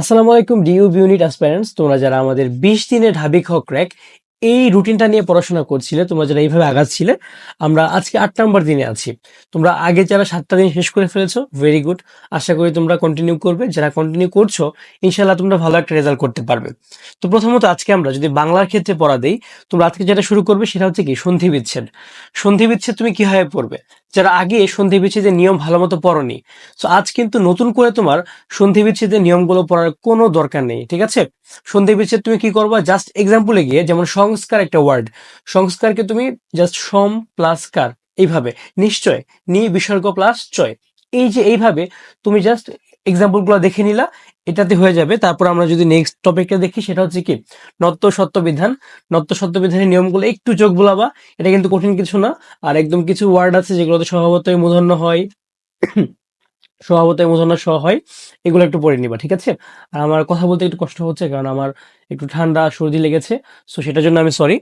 আসসালামু আলাইকুম, due unit অ্যাসপারেন্টস তোমরা যারা আমাদের বিশ দিনের ঢাবি খ ক্র্যাক এই রুটিনটা নিয়ে পড়াশোনা করছিলে, তোমরা যারা এইভাবে আগাচ্ছিলে আমরা আজকে আট নম্বর দিনে আছি। তোমরা আগে যারা সাতটা দিন শেষ করে ফেলেছো ভেরি গুড আশা করি তোমরা কন্টিনিউ করবে। যারা কন্টিনিউ করছ ইনশাল্লাহ তোমরা ভালো একটা রেজাল্ট করতে পারবে। তো প্রথমত আজকে আমরা যদি বাংলার ক্ষেত্রে পড়া দেই, তোমরা আজকে যেটা শুরু করবে সেটা হচ্ছে কি সন্ধি বিচ্ছেদ সন্ধি বিচ্ছেদ তুমি কীভাবে পড়বে? যারা আগে সন্ধি বিচ্ছেদের নিয়ম ভালো মতো পড়নি। তো আজ কিন্তু নতুন করে তোমার সন্ধি বিচ্ছেদের নিয়মগুলো পড়ার কোনো দরকার নেই, ঠিক আছে? সন্ধি বিচ্ছেদ তুমি কি করবা? জাস্ট এক্সাম্পলে গিয়ে যেমন সংস্কার একটা ওয়ার্ড সংস্কারকে তুমি জাস্ট সম প্লাস কার, এইভাবে, নিশ্চয় নি বিসর্গ প্লাস চয়। এই যে এইভাবে তুমি জাস্ট এক্সাম্পলগুলো দেখে নিলা এটাতে হয়ে যাবে। তারপর আমরা যদি নেক্সট টপিকটা দেখি, সেটা হচ্ছে কি? নত্য সত্য বিধান। নত্য সত্য বিধানের নিয়মগুলো একটু চোখ বোলাবা, এটা কিন্তু কঠিন কিছু না। আর একদম কিছু ওয়ার্ড আছে যেগুলোতে স্বভাবতই মূর্ধন্য হয়। স্বভাবতই মূর্ধন্য স হয়। এগুলো একটু পড়ে নিবা, ঠিক আছে? আর আমার কথা বলতে একটু কষ্ট হচ্ছে, কারণ আমার একটু ঠান্ডা, সর্দি লেগেছে সো সেটার জন্য আমি সরি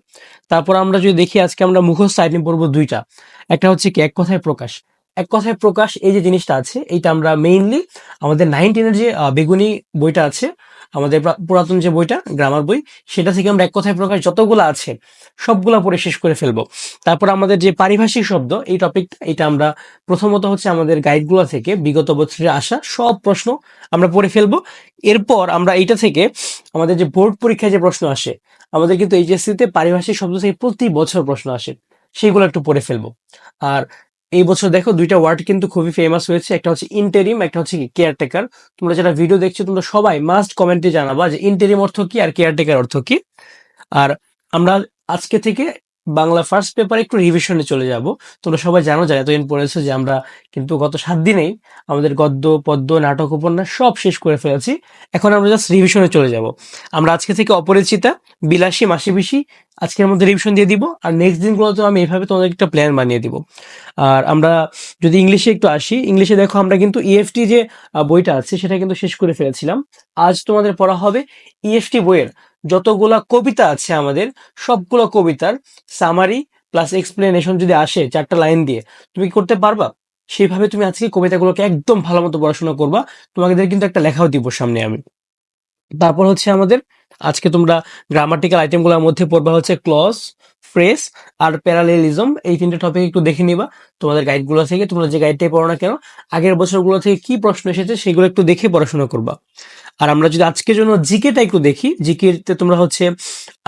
তারপর আমরা যদি দেখি, আজকে আমরা মুখস্থ আইটেম পড়ব দুইটা। একটা হচ্ছে কি, এক কথায় প্রকাশ। এক কথায় প্রকাশ এই যে জিনিসটা আছে, এইটা আমরা মেইনলি আমাদের নাইন টেনের যে বেগুনি বইটা আছে, আমাদের পুরাতন যে বইটা গ্রামার বই, সেটা থেকে আমরা এক কথায় প্রকাশ যতগুলো আছে, সবগুলা পড়ে শেষ করে ফেলব। তারপর আমাদের যে পারিভাষিক শব্দ, এই টপিকটা এটা আমরা প্রথমত হচ্ছে আমাদের গাইডগুলো থেকে বিগত বছরে আসা সব প্রশ্ন আমরা পড়ে ফেলব। এরপর আমরা এইটা থেকে আমাদের যে বোর্ড পরীক্ষায় যে প্রশ্ন আসে, আমাদের কিন্তু এইচএসসি তে পারিভাষিক শব্দ থেকে প্রতি বছর প্রশ্ন আসে, সেইগুলো একটু পড়ে ফেলব। আর এই বছর দেখো দুইটা ওয়ার্ড কিন্তু খুবই ফেমাস হয়েছে। একটা হচ্ছে ইন্টেরিম একটা হচ্ছে কেয়ারটেকার তোমরা যারা ভিডিও দেখছ, তোমরা সবাই মাস্ট কমেন্টে জানাবা যে ইন্টেরিম অর্থ কি আর কেয়ারটেকার অর্থ কি। আর আমরা আজকে থেকে বাংলা ফার্স্ট পেপার একটু রিভিশনে চলে যাব। তোমরা সবাই জানো, যারা এতদিন পড়েছো, যে আমরা কিন্তু গত সাত দিনেই আমাদের গদ্য, পদ্য, নাটক, উপন্যাস সব শেষ করে ফেলেছি। এখন আমরা জাস্ট রিভিশনে চলে যাব। আমরা আজকে থেকে অপরিচিতা, বিলাসী মাসি পিসি আজকের মধ্যে রিভিশন দিয়ে দিব। আর নেক্সট দিনগুলোতে আমি এইভাবে তোমাদের একটা প্ল্যান বানিয়ে দিব। আর আমরা যদি ইংলিশে একটু আসি ইংলিশে দেখো আমরা কিন্তু ইএফটি যে বইটা আছে, সেটা কিন্তু শেষ করে ফেলেছিলাম। আজ তোমাদের পড়া হবে ইএফটি বইয়ের যতগুলা কবিতা আছে আমাদের, সবগুলো কবিতার সামারি প্লাস এক্সপ্লেনেশন যদি আসে চারটা লাইন দিয়ে, তুমি কি করতে পারবা? সেইভাবে তুমি আজকে কবিতাগুলোকে একদম ভালো মতো পড়াশোনা করবা। তোমাদের কিন্তু একটা লেখাও দিব সামনে আমি। তারপর হচ্ছে আমাদের, আজকে তোমরা গ্রামাটিক্যাল আইটেমগুলোর মধ্যে পড়বা হচ্ছে ক্লজ ফ্রেস আর প্যারালেলিজম, এই তিনটে টপিক একটু দেখে নিবা। তোমাদের গাইডগুলো থেকে, তোমরা যে গাইডটাই পড়ো না কেন, আগের বছরগুলো থেকে কি প্রশ্ন এসেছে সেগুলো একটু দেখে পড়াশোনা করবা। আর আমরা যদি আজকের জন্য জিকেটা একটু দেখি, জিকেতে তোমরা হচ্ছে,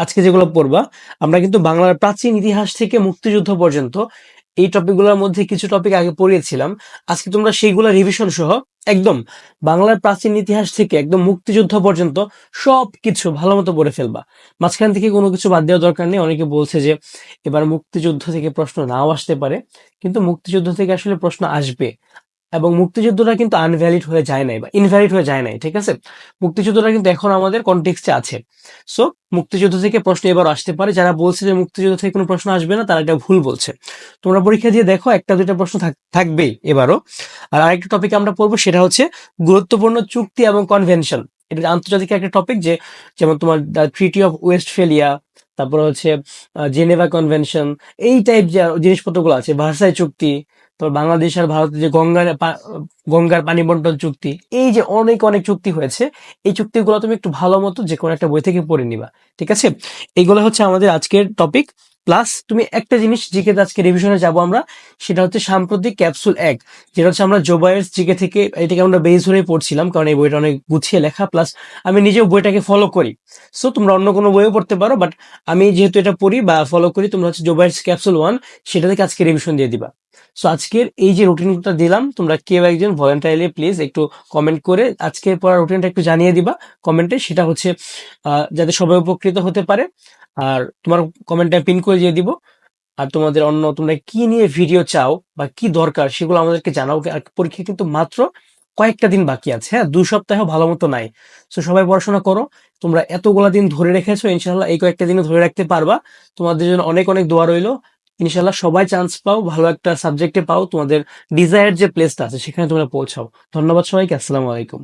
আজকে যেগুলো পড়বা, আমরা কিন্তু বাংলার প্রাচীন ইতিহাস থেকে মুক্তিযুদ্ধ পর্যন্ত এই টপিকগুলোর মধ্যে কিছু টপিক আগে পড়িয়েছিলাম। আজকে তোমরা সেইগুলো রিভিশন সহ একদম। বাংলার প্রাচীন ইতিহাস থেকে একদম মুক্তিযুদ্ধ পর্যন্ত সব কিছু ভালো মতো পড়ে ফেলবা। মাঝখান থেকে কোনো কিছু বাদ দেওয়ার দরকার নেই। অনেকে বলছে যে, এবার মুক্তিযুদ্ধ থেকে প্রশ্ন নাও আসতে পারে। কিন্তু মুক্তিযুদ্ধ থেকে আসলে প্রশ্ন আসবে। এবং মুক্তিযুদ্ধটা কিন্তু আনভ্যালিড হয়ে যায় নাই বা ইনভ্যালিড হয়ে যায় নাই, ঠিক আছে? মুক্তিযুদ্ধটা কিন্তু এখন আমাদের কনটেক্সটে আছে। সো মুক্তিযুদ্ধ থেকে প্রশ্ন এবার আসতে পারে, যারা বলছে যে মুক্তিযুদ্ধ থেকে কোনো প্রশ্ন আসবে না, তারা এটা ভুল বলছে। তোমরা পরীক্ষা দিয়ে দেখো, একটা দুইটা প্রশ্ন থাক- থাকবেই এবারও। আর আরেকটা টপিক আমরা পড়ব, সেটা হচ্ছে গুরুত্বপূর্ণ চুক্তি এবং কনভেনশন এটা আন্তর্জাতিক একটা টপিক যে, যেমন তোমার ট্রিটি অফ ওয়েস্টফেলিয়া তারপর হচ্ছে জেনেভা কনভেনশন এই টাইপ যে, জিনিসপত্রগুলো আছে ভার্সাই চুক্তি তারপর বাংলাদেশ আর ভারতের যে গঙ্গার গঙ্গার পানি বন্টন চুক্তি, এই যে অনেক অনেক চুক্তি হয়েছে, এই চুক্তিগুলো তুমি একটু ভালো মতো যে কোনো একটা বই থেকে পড়ে নিবা, ঠিক আছে? এইগুলো হচ্ছে আমাদের আজকের টপিক প্লাস তুমি একটা জিনিস জিকে আজকে রিভিশনে যাব আমরা, সেটা হচ্ছে সাম্প্রতিক ক্যাপসুল এক, যেটা হচ্ছে আমরা জোবায়ের জিকে থেকে, এটাকে আমরা বেস ধরে পড়ছিলাম, কারণ এই বইটা অনেক গুছিয়ে লেখা প্লাস আমি নিজেও বইটাকে ফলো করি। সো তোমরা অন্য কোনো বইও পড়তে পারো বাট আমি যেহেতু এটা পড়ি বা ফলো করি, তোমরা হচ্ছে জোবায়ের ক্যাপসুল ওয়ান সেটা থেকে আজকে রিভিশন দিয়ে দিবা। সো আজকের এই যে রুটিনটা দিলাম, তোমরা কেউ একজন ভলেন্টারিলি প্লিজ একটু কমেন্ট করে আজকের পড়া রুটিনটা একটু জানিয়ে দিবা কমেন্টে সেটা হচ্ছে যাতে সবাই উপকৃত হতে পারে। আর তোমার কমেন্টটা পিন করে দিয়ে দিব। আর তোমাদের অন্য তোমরা কি নিয়ে ভিডিও চাও বা কি দরকার সেগুলো আমাদেরকে জানাও। পরীক্ষা কিন্তু মাত্র কয়েকটা দিন বাকি আছে হ্যাঁ? দু সপ্তাহ ভালো মতো নাই। তো সবাই পড়াশোনা করো। তোমরা এতগুলা দিন ধরে রেখেছো ইনশাল্লাহ এই কয়েকটা দিনে ধরে রাখতে পারবা। তোমাদের জন্য অনেক অনেক দোয়া রইল। ইনশাল্লাহ সবাই চান্স পাও, ভালো একটা সাবজেক্টে পাও। তোমাদের ডিজায়ার যে প্লেসটা আছে, সেখানে তোমরা পৌঁছাও। ধন্যবাদ সবাইকে। আসসালামু আলাইকুম।